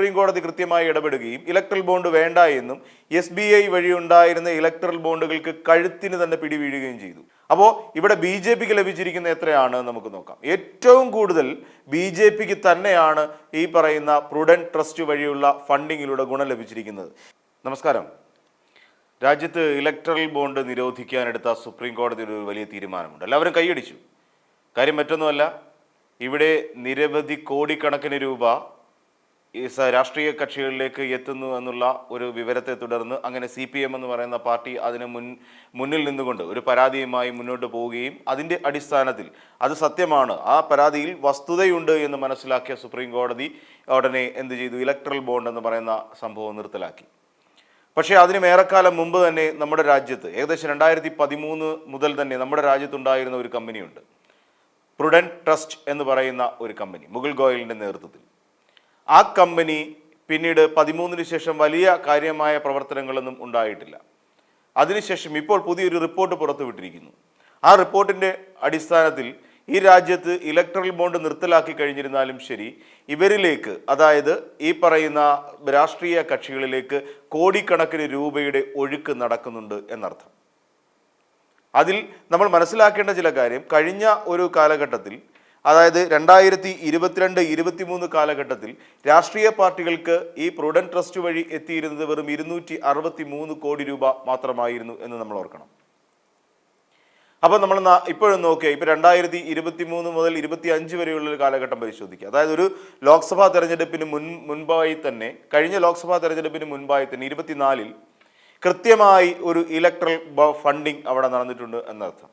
Supreme കോടതി കൃത്യമായി ഇടപെടുകയും ഇലക്ട്രൽ ബോണ്ട് വേണ്ട എന്നും എസ് ബി ഐ വഴി ഉണ്ടായിരുന്ന ഇലക്ട്രൽ ബോണ്ടുകൾക്ക് കഴുത്തിന് തന്നെ പിടിവീഴുകയും ചെയ്തു. അപ്പോൾ ഇവിടെ ബി ജെ പിക്ക് ലഭിച്ചിരിക്കുന്ന എത്രയാണ് നമുക്ക് നോക്കാം. ഏറ്റവും കൂടുതൽ ബി ജെ പിക്ക് തന്നെയാണ് ഈ പറയുന്ന പ്രുഡന്റ് ട്രസ്റ്റ് വഴിയുള്ള ഫണ്ടിങ്ങിലൂടെ ഗുണം ലഭിച്ചിരിക്കുന്നത്. നമസ്കാരം. രാജ്യത്ത് ഇലക്ട്രൽ ബോണ്ട് നിരോധിക്കാനെടുത്ത സുപ്രീം കോടതിയുടെ ഒരു വലിയ തീരുമാനമുണ്ട്. എല്ലാവരും കൈയടിച്ചു. കാര്യം മറ്റൊന്നുമല്ല ഇവിടെ നിരവധി കോടിക്കണക്കിന് രൂപ ഈ രാഷ്ട്രീയ കക്ഷികളിലേക്ക് എത്തുന്നു എന്നുള്ള ഒരു വിവരത്തെ തുടർന്ന് അങ്ങനെ സി പി എം എന്ന് പറയുന്ന പാർട്ടി അതിന് മുൻ മുന്നിൽ നിന്നുകൊണ്ട് ഒരു പരാതിയുമായി മുന്നോട്ട് പോവുകയും അതിന്റെ അടിസ്ഥാനത്തിൽ അത് സത്യമാണ്. ആ പരാതിയിൽ വസ്തുതയുണ്ട് എന്ന് മനസ്സിലാക്കിയ സുപ്രീം കോടതി ഉടനെ എന്ത് ചെയ്തു? ഇലക്ട്രൽ ബോണ്ട് എന്ന് പറയുന്ന സംഭവം നിർത്തലാക്കി. പക്ഷേ അതിനും ഏറെക്കാലം മുമ്പ് തന്നെ നമ്മുടെ രാജ്യത്ത് ഏകദേശം രണ്ടായിരത്തി പതിമൂന്ന് മുതൽ തന്നെ നമ്മുടെ രാജ്യത്തുണ്ടായിരുന്ന ഒരു കമ്പനിയുണ്ട്. പ്രുഡന്റ് ട്രസ്റ്റ് എന്ന് പറയുന്ന ഒരു കമ്പനി മുകുൾ ഗോയലിന്റെ നേതൃത്വത്തിൽ. ആ കമ്പനി പിന്നീട് പതിമൂന്നിന് ശേഷം വലിയ കാര്യമായ പ്രവർത്തനങ്ങളൊന്നും ഉണ്ടായിട്ടില്ല. അതിനുശേഷം ഇപ്പോൾ പുതിയൊരു റിപ്പോർട്ട് പുറത്തുവിട്ടിരിക്കുന്നു ആ റിപ്പോർട്ടിന്റെ അടിസ്ഥാനത്തിൽ ഈ രാജ്യത്ത് ഇലക്ട്രൽ ബോണ്ട് നിർത്തലാക്കി കഴിഞ്ഞിരുന്നാലും ശരി ഇവരിലേക്ക് അതായത് ഈ പറയുന്ന രാഷ്ട്രീയ കക്ഷികളിലേക്ക് കോടിക്കണക്കിന് രൂപയുടെ ഒഴുക്ക് നടക്കുന്നുണ്ട് എന്നർത്ഥം. അതിൽ നമ്മൾ മനസ്സിലാക്കേണ്ട ചില കാര്യം കഴിഞ്ഞ ഒരു കാലഘട്ടത്തിൽ അതായത് രണ്ടായിരത്തി ഇരുപത്തിരണ്ട് ഇരുപത്തിമൂന്ന് കാലഘട്ടത്തിൽ രാഷ്ട്രീയ പാർട്ടികൾക്ക് ഈ പ്രൂഡന്റ് ട്രസ്റ്റ് വഴി എത്തിയിരുന്നത് വെറും ഇരുന്നൂറ്റി അറുപത്തി മൂന്ന് കോടി രൂപ മാത്രമായിരുന്നു എന്ന് നമ്മൾ ഓർക്കണം. അപ്പോൾ നമ്മൾ ഇപ്പോഴും നോക്കിയാൽ ഇപ്പോൾ രണ്ടായിരത്തി ഇരുപത്തി മൂന്ന് മുതൽ ഇരുപത്തി അഞ്ച് വരെയുള്ള ഒരു കാലഘട്ടം പരിശോധിക്കുക. അതായത് ഒരു ലോക്സഭാ തെരഞ്ഞെടുപ്പിന് മുൻ മുൻപായി തന്നെ കഴിഞ്ഞ ലോക്സഭാ തെരഞ്ഞെടുപ്പിന് മുൻപായി തന്നെ ഇരുപത്തിനാലിൽ കൃത്യമായി ഒരു ഇലക്ട്രൽ ഫണ്ടിങ് അവിടെ നടന്നിട്ടുണ്ട് എന്നർത്ഥം.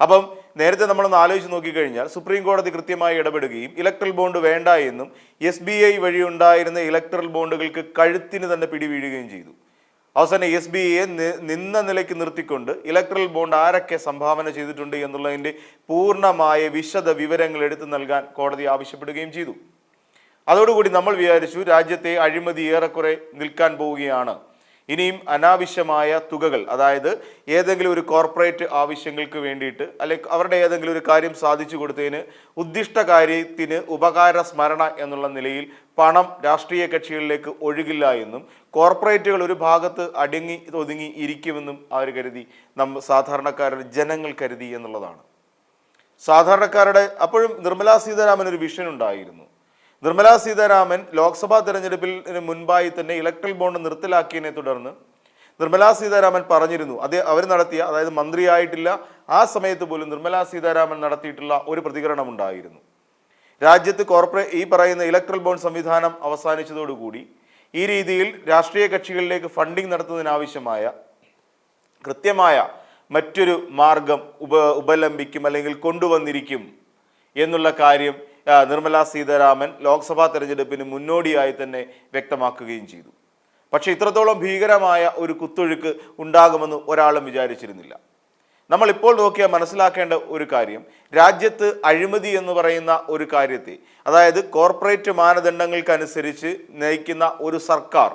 അപ്പം നേരത്തെ നമ്മളൊന്ന് ആലോചിച്ച് നോക്കിക്കഴിഞ്ഞാൽ സുപ്രീം കോടതി കൃത്യമായി ഇടപെടുകയും ഇലക്ട്രൽ ബോണ്ട് വേണ്ട എന്നും എസ് ബി ഐ വഴി ഉണ്ടായിരുന്ന ഇലക്ട്രൽ ബോണ്ടുകൾക്ക് കഴുത്തിന് തന്നെ പിടിവീഴുകയും ചെയ്തു. അവസാനം എസ് ബി ഐയെ നിന്ന നിലയ്ക്ക് നിർത്തിക്കൊണ്ട് ഇലക്ട്രൽ ബോണ്ട് ആരൊക്കെ സംഭാവന ചെയ്തിട്ടുണ്ട് എന്നുള്ളതിന്റെ പൂർണമായ വിശദ വിവരങ്ങൾ എടുത്തു നൽകാൻ കോടതി ആവശ്യപ്പെടുകയും ചെയ്തു. അതോടുകൂടി നമ്മൾ വിചാരിച്ചു രാജ്യത്തെ അഴിമതി ഏറെക്കുറെ നിൽക്കാൻ പോവുകയാണ്. ഇനിയും അനാവശ്യമായ തുകകൾ അതായത് ഏതെങ്കിലും ഒരു കോർപ്പറേറ്റ് ആവശ്യങ്ങൾക്ക് വേണ്ടിയിട്ട് അല്ലെങ്കിൽ അവരുടെ ഏതെങ്കിലും ഒരു കാര്യം സാധിച്ചു കൊടുത്തതിന് ഉദ്ദിഷ്ട കാര്യത്തിന് ഉപകാര സ്മരണ എന്നുള്ള നിലയിൽ പണം രാഷ്ട്രീയ കക്ഷികളിലേക്ക് ഒഴുകില്ല എന്നും കോർപ്പറേറ്റുകൾ ഒരു ഭാഗത്ത് അടങ്ങി ഒതുങ്ങി ഇരിക്കുമെന്നും അവർ കരുതി നമ്മ സാധാരണക്കാരുടെ ജനങ്ങൾ കരുതി എന്നുള്ളതാണ്. സാധാരണക്കാരുടെ അപ്പോഴും നിർമ്മലാ സീതാരാമൻ ഒരു വിഷൻ ഉണ്ടായിരുന്നു. നിർമ്മലാ സീതാരാമൻ ലോക്സഭാ തെരഞ്ഞെടുപ്പിന് മുൻപായി തന്നെ ഇലക്ട്രൽ ബോണ്ട് നിർത്തലാക്കിയതിനെ തുടർന്ന് നിർമ്മലാ സീതാരാമൻ പറഞ്ഞിരുന്നു. അതേ അവർ നടത്തിയ അതായത് മന്ത്രിയായിട്ടില്ല ആ സമയത്ത് പോലും നിർമ്മലാ സീതാരാമൻ നടത്തിയിട്ടുള്ള ഒരു പ്രതികരണം ഉണ്ടായിരുന്നു രാജ്യത്ത് കോർപ്പറേ ഈ പറയുന്ന ഇലക്ട്രൽ ബോണ്ട് സംവിധാനം അവസാനിച്ചതോടുകൂടി ഈ രീതിയിൽ രാഷ്ട്രീയ കക്ഷികളിലേക്ക് ഫണ്ടിംഗ് നടത്തുന്നതിനാവശ്യമായ കൃത്യമായ മറ്റൊരു മാർഗം ഉപ ഉപലംബിക്കും അല്ലെങ്കിൽ കൊണ്ടുവന്നിരിക്കും എന്നുള്ള കാര്യം നിർമ്മലാ സീതാരാമൻ ലോക്സഭാ തെരഞ്ഞെടുപ്പിന് മുന്നോടിയായി തന്നെ വ്യക്തമാക്കുകയും ചെയ്തു. പക്ഷേ ഇത്രത്തോളം ഭീകരമായ ഒരു കുത്തൊഴുക്ക് ഉണ്ടാകുമെന്ന് ഒരാളും വിചാരിച്ചിരുന്നില്ല. നമ്മൾ ഇപ്പോൾ നോക്കിയാൽ മനസ്സിലാക്കേണ്ട ഒരു കാര്യം രാജ്യത്ത് അഴിമതി എന്ന് പറയുന്ന ഒരു കാര്യത്തെ അതായത് കോർപ്പറേറ്റ് മാനദണ്ഡങ്ങൾക്കനുസരിച്ച് നയിക്കുന്ന ഒരു സർക്കാർ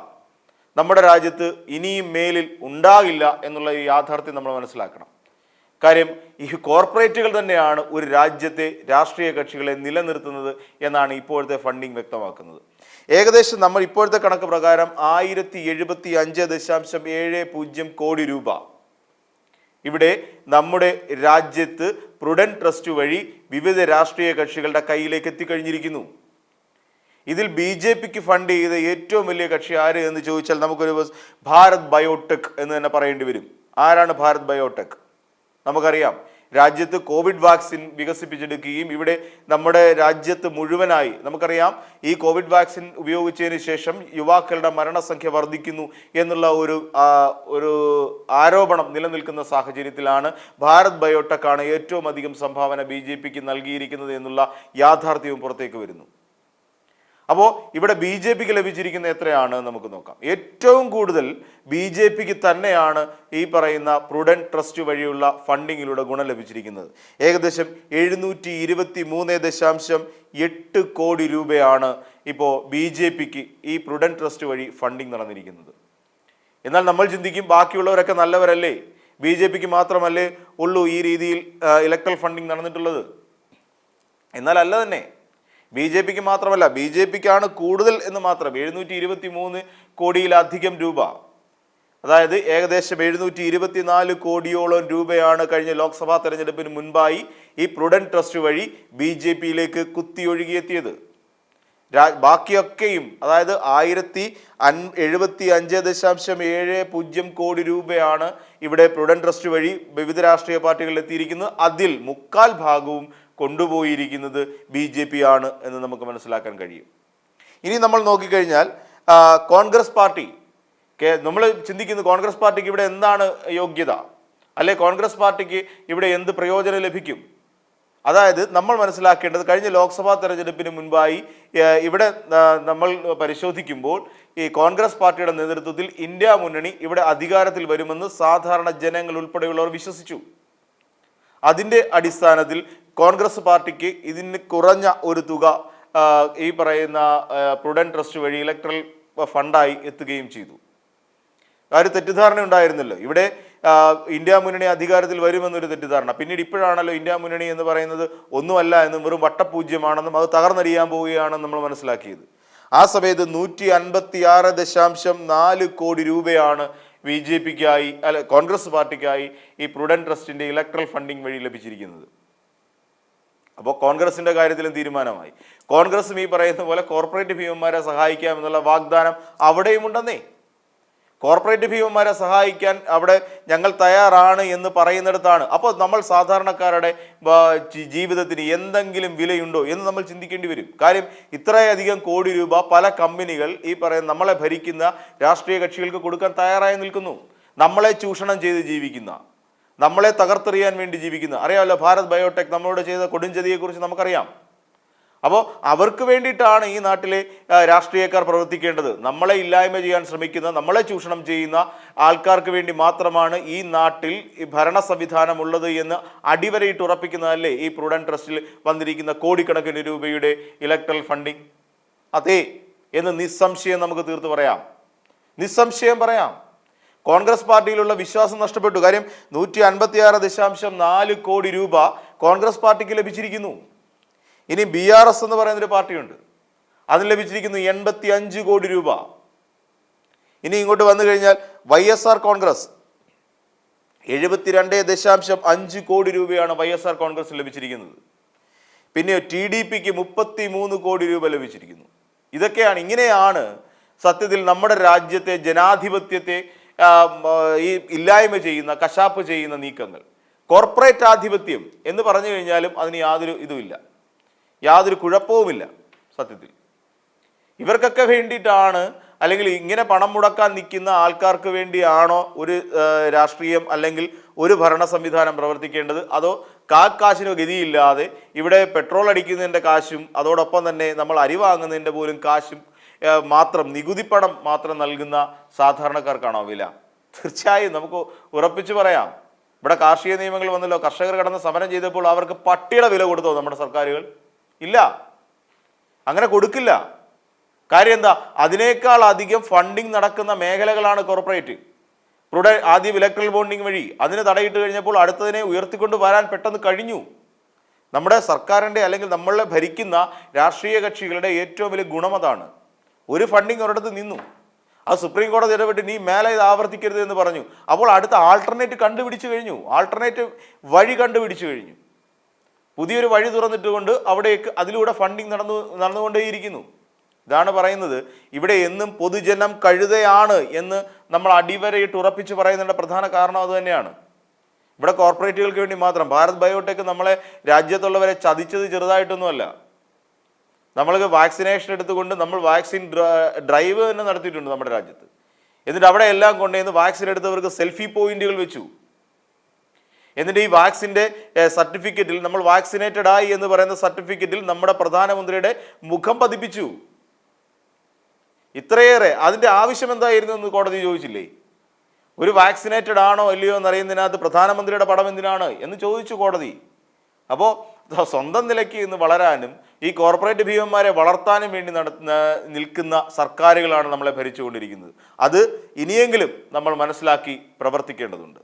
നമ്മുടെ രാജ്യത്ത് ഇനിയും മേലിൽ ഉണ്ടാകില്ല എന്നുള്ള ഈ യാഥാർത്ഥ്യം നമ്മൾ മനസ്സിലാക്കണം. കാര്യം ഈ കോർപ്പറേറ്റുകൾ തന്നെയാണ് ഒരു രാജ്യത്തെ രാഷ്ട്രീയ കക്ഷികളെ നിലനിർത്തുന്നത് എന്നാണ് ഇപ്പോഴത്തെ ഫണ്ടിങ് വ്യക്തമാക്കുന്നത്. ഏകദേശം നമ്മൾ ഇപ്പോഴത്തെ കണക്ക് പ്രകാരം ആയിരത്തി എഴുപത്തി അഞ്ച് ദശാംശം ഏഴ് പൂജ്യം കോടി രൂപ. ഇവിടെ നമ്മുടെ രാജ്യത്ത് പ്രുഡൻ ട്രസ്റ്റ് വഴി വിവിധ രാഷ്ട്രീയ കക്ഷികളുടെ കയ്യിലേക്ക് എത്തിക്കഴിഞ്ഞിരിക്കുന്നു. ഇതിൽ ബി ജെ പിക്ക് ഫണ്ട് ചെയ്ത ഏറ്റവും വലിയ കക്ഷി ആര് എന്ന് ചോദിച്ചാൽ നമുക്കൊരു ഭാരത് ബയോടെക് എന്ന് തന്നെ പറയേണ്ടി വരും. ആരാണ് ഭാരത് ബയോടെക്? നമുക്കറിയാം. രാജ്യത്ത് കോവിഡ് വാക്സിൻ വികസിപ്പിച്ചെടുക്കുകയും ഇവിടെ നമ്മുടെ രാജ്യത്ത് മുഴുവനായി നമുക്കറിയാം ഈ കോവിഡ് വാക്സിൻ ഉപയോഗിച്ചതിന് ശേഷം യുവാക്കളുടെ മരണസംഖ്യ വർദ്ധിക്കുന്നു എന്നുള്ള ഒരു ഒരു ആരോപണം നിലനിൽക്കുന്ന സാഹചര്യത്തിലാണ് ഭാരത് ബയോടെക്കാണ് ഏറ്റവും അധികം സംഭാവന ബി ജെ പിക്ക് നൽകിയിരിക്കുന്നത് എന്നുള്ള യാഥാർത്ഥ്യവും പുറത്തേക്ക് വരുന്നു. അപ്പോൾ ഇവിടെ ബി ജെ പിക്ക് ലഭിച്ചിരിക്കുന്ന എത്രയാണ് നമുക്ക് നോക്കാം. ഏറ്റവും കൂടുതൽ ബി ജെ പിക്ക് തന്നെയാണ് ഈ പറയുന്ന പ്രുഡന്റ് ട്രസ്റ്റ് വഴിയുള്ള ഫണ്ടിങ്ങിലൂടെ ഗുണം ലഭിച്ചിരിക്കുന്നത്. ഏകദേശം എഴുന്നൂറ്റി ഇരുപത്തി മൂന്ന് ദശാംശം എട്ട് കോടി രൂപയാണ് ഇപ്പോൾ ബി ജെ പിക്ക് ഈ പ്രുഡന്റ് ട്രസ്റ്റ് വഴി ഫണ്ടിങ് നടന്നിരിക്കുന്നത്. എന്നാൽ നമ്മൾ ചിന്തിക്കും ബാക്കിയുള്ളവരൊക്കെ നല്ലവരല്ലേ? ബി ജെ പിക്ക് മാത്രമല്ലേ ഉള്ളൂ ഈ രീതിയിൽ ഇലക്ട്രൽ ഫണ്ടിങ് നടന്നിട്ടുള്ളത്. എന്നാൽ അല്ല തന്നെ ബി ജെ പിക്ക് മാത്രമല്ല ബി ജെ പിക്കാണ് കൂടുതൽ എന്ന് മാത്രം എഴുന്നൂറ്റി ഇരുപത്തി മൂന്ന് കോടിയിലധികം രൂപ. അതായത് ഏകദേശം എഴുന്നൂറ്റി ഇരുപത്തിനാല് കോടിയോളം രൂപയാണ് കഴിഞ്ഞ ലോക്സഭാ തെരഞ്ഞെടുപ്പിന് മുൻപായി ഈ പ്രുഡൻ ട്രസ്റ്റ് വഴി ബി ജെ പിയിലേക്ക് കുത്തിയൊഴുകിയെത്തിയത്. ബാക്കിയൊക്കെയും അതായത് ആയിരത്തി അൻ എഴുപത്തി അഞ്ച് ദശാംശം ഏഴ് പൂജ്യം കോടി രൂപയാണ് ഇവിടെ പ്രുഡൻ ട്രസ്റ്റ് വഴി വിവിധ രാഷ്ട്രീയ പാർട്ടികളിൽ എത്തിയിരിക്കുന്നത്. അതിൽ മുക്കാൽ ഭാഗവും കൊണ്ടുപോയിരിക്കുന്നത് ബി ജെ പി ആണ് എന്ന് നമുക്ക് മനസ്സിലാക്കാൻ കഴിയും. ഇനി നമ്മൾ നോക്കിക്കഴിഞ്ഞാൽ കോൺഗ്രസ് പാർട്ടി നമ്മൾ ചിന്തിക്കുന്നു കോൺഗ്രസ് പാർട്ടിക്ക് ഇവിടെ എന്താണ് യോഗ്യത? അല്ലെ കോൺഗ്രസ് പാർട്ടിക്ക് ഇവിടെ എന്ത് പ്രയോജനം ലഭിക്കും? അതായത് നമ്മൾ മനസ്സിലാക്കേണ്ടത് കഴിഞ്ഞ ലോക്സഭാ തെരഞ്ഞെടുപ്പിന് മുൻപായി ഇവിടെ നമ്മൾ പരിശോധിക്കുമ്പോൾ ഈ കോൺഗ്രസ് പാർട്ടിയുടെ നേതൃത്വത്തിൽ ഇന്ത്യ മുന്നണി ഇവിടെ അധികാരത്തിൽ വരുമെന്ന് സാധാരണ ജനങ്ങൾ ഉൾപ്പെടെയുള്ളവർ വിശ്വസിച്ചു. അതിന്റെ അടിസ്ഥാനത്തിൽ കോൺഗ്രസ് പാർട്ടിക്ക് ഇതിന് കുറഞ്ഞ ഒരു തുക ഈ പറയുന്ന പ്രുഡൻ ട്രസ്റ്റ് വഴി ഇലക്ട്രൽ ഫണ്ടായി എത്തുകയും ചെയ്തു. ഒരു തെറ്റിദ്ധാരണ ഉണ്ടായിരുന്നല്ലോ. ഇവിടെ ഇന്ത്യ മുന്നണി അധികാരത്തിൽ വരുമെന്നൊരു തെറ്റിദ്ധാരണ. പിന്നീട് ഇപ്പോഴാണല്ലോ ഇന്ത്യ മുന്നണി എന്ന് പറയുന്നത് ഒന്നുമല്ല എന്നും വെറും വട്ടപൂജ്യമാണെന്നും അത് തകർന്നടിയാൻ പോവുകയാണെന്ന് നമ്മൾ മനസ്സിലാക്കിയത്. ആ സമയത്ത് നൂറ്റി അൻപത്തി ആറ് ദശാംശം നാല് കോടി രൂപയാണ് ബി ജെ പിക്കായി അല്ല കോൺഗ്രസ് പാർട്ടിക്കായി ഈ പ്രുഡൻ ട്രസ്റ്റിന്റെ ഇലക്ട്രൽ ഫണ്ടിങ് വഴി ലഭിച്ചിരിക്കുന്നത്. അപ്പോൾ കോൺഗ്രസിന്റെ കാര്യത്തിലും തീരുമാനമായി. കോൺഗ്രസും ഈ പറയുന്ന പോലെ കോർപ്പറേറ്റ് ഭീമന്മാരെ സഹായിക്കാം എന്നുള്ള വാഗ്ദാനം അവിടെയും ഉണ്ടെന്നേ. കോർപ്പറേറ്റ് ഭീമന്മാരെ സഹായിക്കാൻ അവിടെ ഞങ്ങൾ തയ്യാറാണ് എന്ന് പറയുന്നിടത്താണ്. അപ്പോൾ നമ്മൾ സാധാരണക്കാരുടെ ജീവിതത്തിന് എന്തെങ്കിലും വിലയുണ്ടോ എന്ന് നമ്മൾ ചിന്തിക്കേണ്ടി വരും. കാര്യം ഇത്രയധികം കോടി രൂപ പല കമ്പനികൾ ഈ പറയുന്ന നമ്മളെ ഭരിക്കുന്ന രാഷ്ട്രീയ കക്ഷികൾക്ക് കൊടുക്കാൻ തയ്യാറായി നിൽക്കുന്നു. നമ്മളെ ചൂഷണം ചെയ്ത് ജീവിക്കുന്ന നമ്മളെ തകർത്തെറിയാൻ വേണ്ടി ജീവിക്കുന്ന. അറിയാമല്ലോ ഭാരത് ബയോടെക് നമ്മളോട് ചെയ്ത കൊടുംചതിയെക്കുറിച്ച് നമുക്കറിയാം. അപ്പോൾ അവർക്ക് വേണ്ടിയിട്ടാണ് ഈ നാട്ടിലെ രാഷ്ട്രീയക്കാർ പ്രവർത്തിക്കേണ്ടത്. നമ്മളെ ഇല്ലായ്മ ചെയ്യാൻ ശ്രമിക്കുന്ന നമ്മളെ ചൂഷണം ചെയ്യുന്ന ആൾക്കാർക്ക് വേണ്ടി മാത്രമാണ് ഈ നാട്ടിൽ ഭരണ സംവിധാനം ഉള്ളത് എന്ന് അടിവരയിട്ട് ഉറപ്പിക്കുന്നതല്ലേ ഈ പ്രൂഡൻ ട്രസ്റ്റിൽ വന്നിരിക്കുന്ന കോടിക്കണക്കിന് രൂപയുടെ ഇലക്ട്രൽ ഫണ്ടിങ്? അതെ എന്ന് നിസ്സംശയം നമുക്ക് തീർത്ത് പറയാം. നിസ്സംശയം പറയാം. കോൺഗ്രസ് പാർട്ടിയിലുള്ള വിശ്വാസം നഷ്ടപ്പെട്ടു. കാര്യം നൂറ്റി അൻപത്തി ആറ് ദശാംശം നാല് കോടി രൂപ കോൺഗ്രസ് പാർട്ടിക്ക് ലഭിച്ചിരിക്കുന്നു. ഇനി ബി ആർ എസ് എന്ന് പറയുന്നൊരു പാർട്ടിയുണ്ട്. അതിന് ലഭിച്ചിരിക്കുന്നു എൺപത്തി അഞ്ച് കോടി രൂപ. ഇനി ഇങ്ങോട്ട് വന്നു കഴിഞ്ഞാൽ വൈ എസ് ആർ കോൺഗ്രസ്. എഴുപത്തിരണ്ട് ദശാംശം അഞ്ച് കോടി രൂപയാണ് വൈ എസ് ആർ കോൺഗ്രസ് ലഭിച്ചിരിക്കുന്നത്. പിന്നെ ടി ഡി പിക്ക് മുപ്പത്തി മൂന്ന് കോടി രൂപ ലഭിച്ചിരിക്കുന്നു. ഇതൊക്കെയാണ് ഇങ്ങനെയാണ് സത്യത്തിൽ നമ്മുടെ രാജ്യത്തെ ജനാധിപത്യത്തെ ഈ ഇല്ലായ്മ ചെയ്യുന്ന കശാപ്പ് ചെയ്യുന്ന നീക്കങ്ങൾ. കോർപ്പറേറ്റ് ആധിപത്യം എന്ന് പറഞ്ഞു കഴിഞ്ഞാലും അതിന് യാതൊരു ഇതുമില്ല. യാതൊരു കുഴപ്പവുമില്ല സത്യത്തിൽ. ഇവർക്കൊക്കെ വേണ്ടിയിട്ടാണ് അല്ലെങ്കിൽ ഇങ്ങനെ പണം മുടക്കാൻ നിൽക്കുന്ന ആൾക്കാർക്ക് വേണ്ടിയാണോ ഒരു രാഷ്ട്രീയം അല്ലെങ്കിൽ ഒരു ഭരണ സംവിധാനം പ്രവർത്തിക്കേണ്ടത്? അതോ കാക്കാശിനോ ഗതിയില്ലാതെ ഇവിടെ പെട്രോൾ അടിക്കുന്നതിന്റെ കാശും അതോടൊപ്പം തന്നെ നമ്മൾ അരി വാങ്ങുന്നതിന്റെ പോലും കാശും മാത്രം നികുതിപ്പണം മാത്രം നൽകുന്ന സാധാരണക്കാർക്കാണോ വില? തീർച്ചയായും നമുക്ക് ഉറപ്പിച്ചു പറയാം. ഇവിടെ കാർഷിക നിയമങ്ങൾ വന്നല്ലോ. കർഷകർ കടന്ന് സമരം ചെയ്തപ്പോൾ അവർക്ക് പട്ടിയുടെ വില കൊടുത്തോ നമ്മുടെ സർക്കാരുകൾ? ഇല്ല. അങ്ങനെ കൊടുക്കില്ല. കാര്യം എന്താ? അതിനേക്കാൾ അധികം ഫണ്ടിങ് നടക്കുന്ന മേഖലകളാണ് കോർപ്പറേറ്റ് ഇവിടെ ആദ്യം ഇലക്ട്രൽ ബോണ്ടിങ് വഴി. അതിന് തടയിട്ട് കഴിഞ്ഞപ്പോൾ അടുത്തതിനെ ഉയർത്തിക്കൊണ്ട് വരാൻ പെട്ടെന്ന് കഴിഞ്ഞു. നമ്മുടെ സർക്കാരിന്റെ അല്ലെങ്കിൽ നമ്മളെ ഭരിക്കുന്ന രാഷ്ട്രീയ കക്ഷികളുടെ ഏറ്റവും വലിയ ഗുണം അതാണ്. ഒരു ഫണ്ടിങ് ഒരിടത്ത് നിന്നു. അത് സുപ്രീം കോടതി ഇടപെട്ട് നീ മേലെ ഇത് ആവർത്തിക്കരുത് എന്ന് പറഞ്ഞു. അപ്പോൾ അടുത്ത ആൾട്ടർനേറ്റ് കണ്ടുപിടിച്ചു കഴിഞ്ഞു. ആൾട്ടർനേറ്റ് വഴി കണ്ടുപിടിച്ചു കഴിഞ്ഞു. പുതിയൊരു വഴി തുറന്നിട്ടുകൊണ്ട് അവിടേക്ക് അതിലൂടെ ഫണ്ടിങ് നടന്നു നടന്നുകൊണ്ടേയിരിക്കുന്നു. ഇതാണ് പറയുന്നത്. ഇവിടെ എന്നും പൊതുജനം കഴുതയാണ് എന്ന് നമ്മൾ അടിവരയിട്ട് ഉറപ്പിച്ച് പറയുന്നതിന്റെ പ്രധാന കാരണം അതുതന്നെയാണ് ഇവിടെ കോർപ്പറേറ്റുകൾക്ക് വേണ്ടി മാത്രം. ഭാരത് ബയോടെക് നമ്മളെ രാജ്യത്തുള്ളവരെ ചതിച്ചത് ചെറുതായിട്ടൊന്നുമല്ല. നമ്മൾക്ക് വാക്സിനേഷൻ എടുത്തുകൊണ്ട് നമ്മൾ വാക്സിൻ ഡ്രൈവ് തന്നെ നടത്തിയിട്ടുണ്ട് നമ്മുടെ രാജ്യത്ത്. എന്നിട്ട് അവിടെ എല്ലാം കൊണ്ടുവന്ന് വാക്സിൻ എടുത്തവർക്ക് സെൽഫി പോയിന്റുകൾ വെച്ചു. എന്നിട്ട് ഈ വാക്സിന്റെ സർട്ടിഫിക്കറ്റിൽ നമ്മൾ വാക്സിനേറ്റഡ് ആയി എന്ന് പറയുന്ന സർട്ടിഫിക്കറ്റിൽ നമ്മുടെ പ്രധാനമന്ത്രിയുടെ മുഖം പതിപ്പിച്ചു. ഇത്രയേറെ. അതിന്റെ ആവശ്യം എന്തായിരുന്നു എന്ന് കോടതി ചോദിച്ചില്ലേ? ഒരു വാക്സിനേറ്റഡ് ആണോ അല്ലയോ എന്നറിയുന്നതിനകത്ത് പ്രധാനമന്ത്രിയുടെ പടം എന്തിനാണ് എന്ന് ചോദിച്ചു കോടതി. അപ്പോൾ സ്വന്തം നിലയ്ക്ക് ഇന്ന് വളരാനും ഈ കോർപ്പറേറ്റ് ഭീമന്മാരെ വളർത്താനും വേണ്ടി നടത്തുന്ന നിൽക്കുന്ന സർക്കാരുകളാണ് നമ്മളെ ഭരിച്ചുകൊണ്ടിരിക്കുന്നത്. അത് ഇനിയെങ്കിലും നമ്മൾ മനസ്സിലാക്കി പ്രവർത്തിക്കേണ്ടതുണ്ട്.